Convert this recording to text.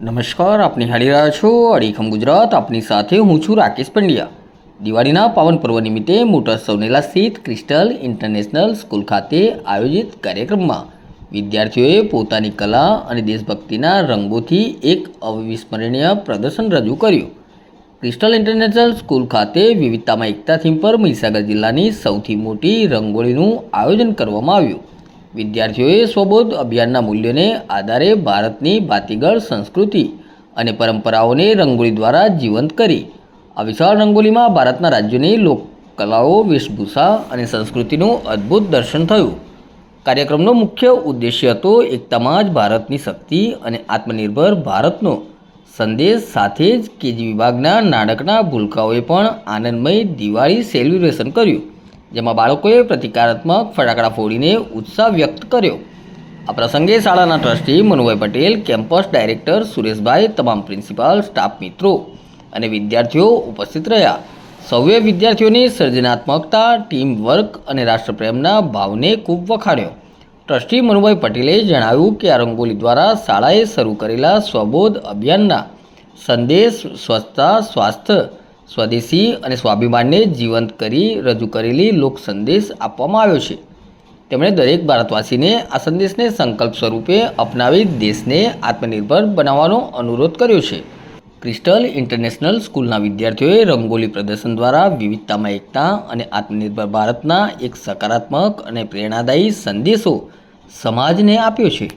નમસ્કાર આપ નિહાળી રહ્યા છો અડીખમ ગુજરાત. આપની સાથે હું છું રાકેશ પંડ્યા. દિવાળીના પાવન પર્વ નિમિત્તે મોટર સૌનેલા સ્થિત ક્રિસ્ટલ ઇન્ટરનેશનલ સ્કૂલ ખાતે આયોજિત કાર્યક્રમમાં વિદ્યાર્થીઓએ પોતાની કલા અને દેશભક્તિના રંગોથી એક અવિસ્મરણીય પ્રદર્શન રજૂ કર્યું. ક્રિસ્ટલ ઇન્ટરનેશનલ સ્કૂલ ખાતે વિવિધતામાં એકતા થીમ પર મહીસાગર જિલ્લાની સૌથી મોટી રંગોળીનું આયોજન કરવામાં આવ્યું. વિદ્યાર્થીઓએ સ્વબોધ અભિયાનના મૂલ્યોને આધારે ભારતની ભાતીગળ સંસ્કૃતિ અને પરંપરાઓને રંગોળી દ્વારા જીવંત કરી. આ વિશાળ રંગોળીમાં ભારતના રાજ્યોની લોકકલાઓ, વેશભૂષા અને સંસ્કૃતિનું અદ્ભુત દર્શન થયું. કાર્યક્રમનો મુખ્ય ઉદ્દેશ્ય હતો એકતામાં જ ભારતની શક્તિ અને આત્મનિર્ભર ભારતનો સંદેશ સાથે જ કેજી વિભાગના નાટકના ભૂલકાઓએ પણ આનંદમય દિવાળી સેલિબ્રેશન કર્યું. જેમાં બાળકોએ પ્રતિકારાત્મક ફટાકડા ફોડીને ઉત્સાહ વ્યક્ત કર્યો. આ પ્રસંગે શાળાના trustee Manubhai Patel, campus director Sureshbhai, તમામ પ્રિન્સિપાલ, સ્ટાફ મિત્રો અને વિદ્યાર્થીઓ ઉપસ્થિત રહ્યા. સૌએ વિદ્યાર્થીઓની સર્જનાત્મકતા ટીમ વર્ક અને રાષ્ટ્રપ્રેમના ભાવને ખૂબ વખાણ્યો. ટ્રસ્ટી મનુભાઈ પટેલે જણાવ્યું કે આ રંગોલી દ્વારા શાળાએ શરૂ કરેલા સ્વબોધ અભિયાનના સંદેશ, સ્વચ્છતા, સ્વાસ્થ્ય સ્વદેશી અને સ્વાભિમાનને જીવંત કરી, રજૂ કરેલી લોક સંદેશ આપવામાં આવ્યો છે. તેમણે દરેક ભારતવાસીને આ સંદેશને સંકલ્પ સ્વરૂપે અપનાવી દેશને આત્મનિર્ભર બનાવવાનો અનુરોધ કર્યો છે. ક્રિસ્ટલ ઇન્ટરનેશનલ સ્કૂલના વિદ્યાર્થીઓએ રંગોલી પ્રદર્શન દ્વારા વિવિધતામાં એકતા અને આત્મનિર્ભર ભારતના એક સકારાત્મક અને પ્રેરણાદાયી સંદેશો સમાજને આપ્યો છે.